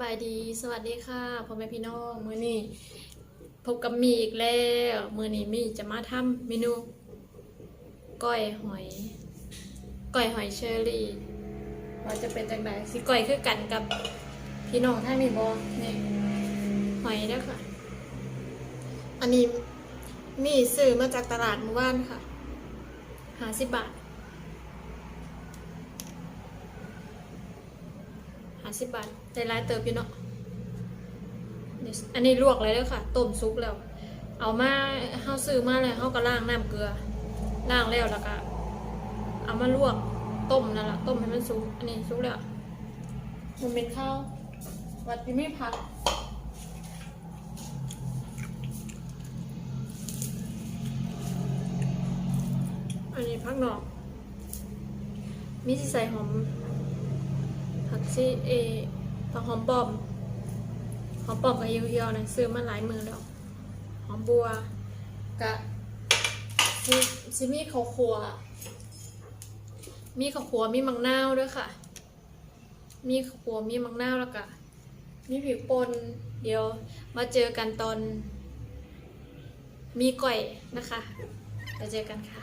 สบายดีสวัสดีค่ะพ่อแม่พี่น้องมื้อนี้พบกับมีอีกแล้วมื้อนี้มีจะมาทำเมนูก้อยหอยก้อยหอยเชอรี่ว่าจะเป็นจังไดสิก้อยคือกันกับพี่น้องท่านมีบอนี่หอยเด้อค่ะ อันนี้มีซื้อมาจากตลาดเมื่อวานค่ะหาสิบบาท หาสิบบาทใจร้ายเติบอยู่เนาะนี่อันนี้ลวกเลยเด้อค่ะ ต้มซุปแล้ว เอามาเฮาซื้อมาแล้วเฮาก็ล้างน้ำเกลือล้างแล้วแล้วก็เอามาลวกต้มนั่นแหละต้มให้มันสุกอันนี้สุกแล้วมันเป็นข้าววัดที่ไม่พักอันนี้พักหนอกมีที่ใส่หอมผัก ชีเอผักหอมปอมหอมปอมกับเหี่ยวๆนะซื้อมาหลายมือแล้วหอมบัวกะซิซิมีข้าวคั่วมีข้าวคั่วมีมังนาวด้วยค่ะ มีข้าวคั่วมีมังนาวแล้วก็มีผิวปนเดี๋ยวมาเจอกันตอนมีก่อยนะคะเดี๋ยวเจอกันค่ะ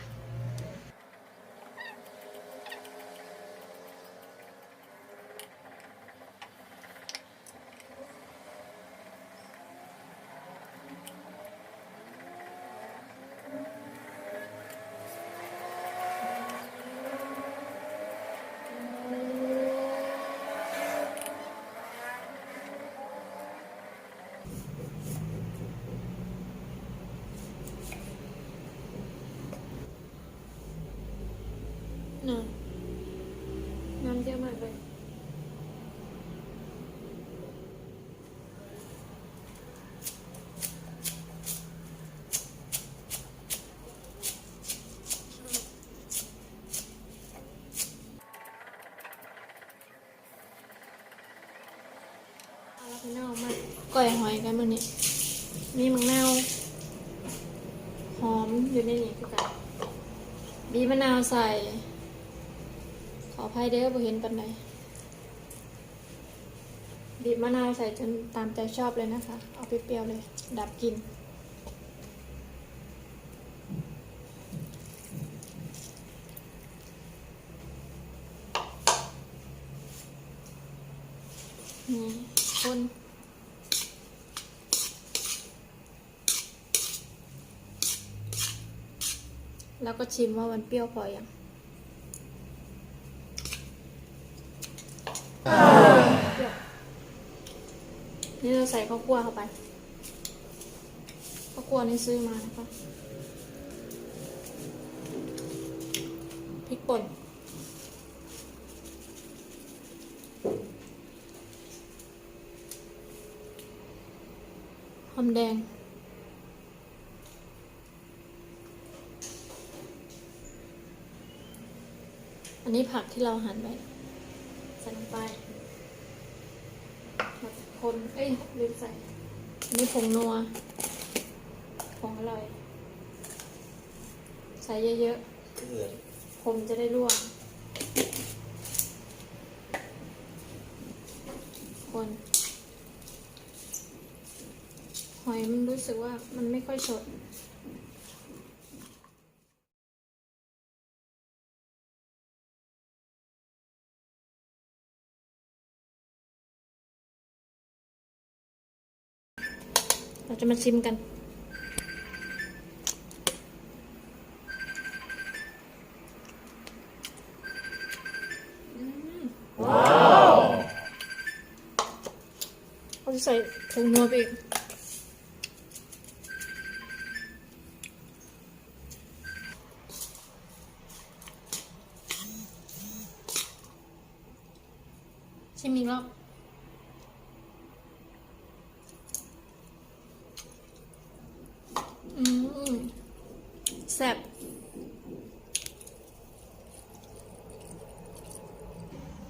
น้ำเยอะ มากเลยเอาละพี่น้องมาก่อยหอยกันมื้อนี้มีมังนาวหอมอยู่ในนี้คือกันบีมะนาวใส่ ขออภัยเด้อบ่เห็นปันใดบีบมะนาวใส่จนตามใจชอบเลยนะคะ เอาเปรี้ยวๆเลย ดับกลิ่นนี่คนแล้วก็ชิมว่ามันเปรี้ยวพออยัง เปรี้ยว นี่เราใส่ข้าวคั่วเข้าไปข้าวคั่วนี่ซื้อมานะคะพริกป่นหอมแดงอันนี้ผักที่เราหั่นไว้ใส่ลงไปผัก คนเอ้ยลืมใส่อันนี้ผงนัวผงอร่อย ใส่เยอะเกลือๆผมจะได้ร่วงคนหอยมันรู้สึกว่ามันไม่ค่อยสด เราจะมาชิมกัน ว้าวเขาจะใส่ผงนัวไปอีกชิมอีกรอบ อืม แซ่บ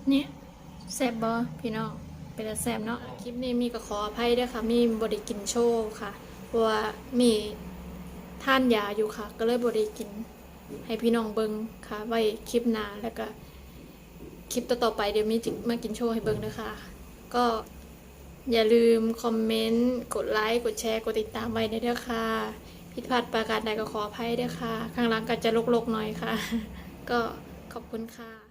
เนี่ยแซ่บบอพี่น้องเป็นแซ่บเนาะคลิปนี้มีก็ขออภัยด้วยค่ะ มีบริกินโชว์ค่ะเพราะว่ามีท่านยาอยู่ค่ะ ก็เลยบริกินให้พี่น้องเบิงค่ะ ไว้คลิปหน้าแล้วก็คลิปต่อๆไปเดี๋ยวมีมากินโชว์ให้เบิงด้วยค่ะก็อย่าลืมคอมเมนต์ กดไลค์ กดแชร์ กดติดตามไว้ด้วยเด้อค่ะ ผิดพลาดประการใดก็ขออภัยด้วยค่ะ ข้างหลังก็จะลกๆหน่อยค่ะ ก็ขอบคุณค่ะ